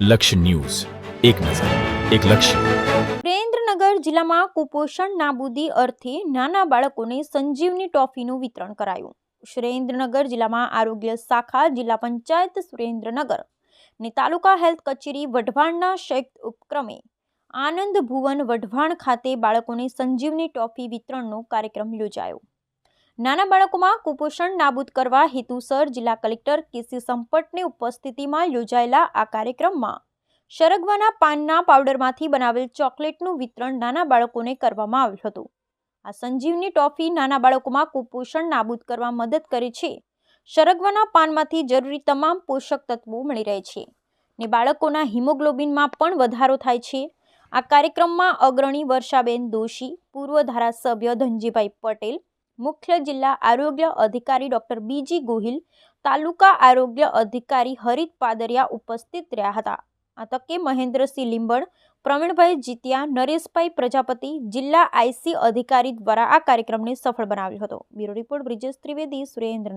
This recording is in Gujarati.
લક્ષ્ય ન્યૂઝ. એક નજર, એક લક્ષ્ય. સુરેન્દ્રનગર જિલ્લામાં કુપોષણ નાબૂદી અર્થે નાના બાળકોને સંજીવની ટોફીનું વિતરણ કરાયું. સુરેન્દ્રનગર જિલ્લામાં આરોગ્ય શાખા જિલ્લા પંચાયત સુરેન્દ્રનગર ને તાલુકા હેલ્થ કચેરી વઢવાણના સંયુક્ત ઉપક્રમે આનંદ ભુવન વઢવાણ ખાતે બાળકોને સંજીવની ટોફી વિતરણનો કાર્યક્રમ યોજાયો. નાના બાળકોમાં કુપોષણ નાબૂદ કરવા હેતુસર જિલ્લા કલેક્ટર કેસી સંપટની ઉપસ્થિતિમાં યોજાયેલા આ કાર્યક્રમમાં શરગવાના પાનના પાવડરમાંથી બનાવેલ ચોકલેટનું વિતરણ નાના બાળકોને કરવામાં આવ્યું હતું. આ સંજીવની ટોફી નાના બાળકોમાં કુપોષણ નાબૂદ કરવા મદદ કરે છે. શરગવાના પાનમાંથી જરૂરી તમામ પોષક તત્વો મળી રહે છે ને બાળકોના હિમોગ્લોબિનમાં પણ વધારો થાય છે. આ કાર્યક્રમમાં અગ્રણી વર્ષાબેન દોશી, પૂર્વ ધારાસભ્ય ધનજીભાઈ પટેલ મુખ્ય જિલ્લા આરોગ્ય અધિકારી ડોક્ટર બીજી ગોહિલ, તાલુકા આરોગ્ય અધિકારી હરિત પાદરિયા ઉપસ્થિત રહ્યા હતા. આ તકે મહેન્દ્રસિંહ લીંબડ, પ્રવીણભાઈ જીતિયા, નરેશભાઈ પ્રજાપતિ, જિલ્લા આઈસી અધિકારી દ્વારા આ કાર્યક્રમને સફળ બનાવ્યો હતો. Bureau report Brijesh Trivedi, Surendranagar.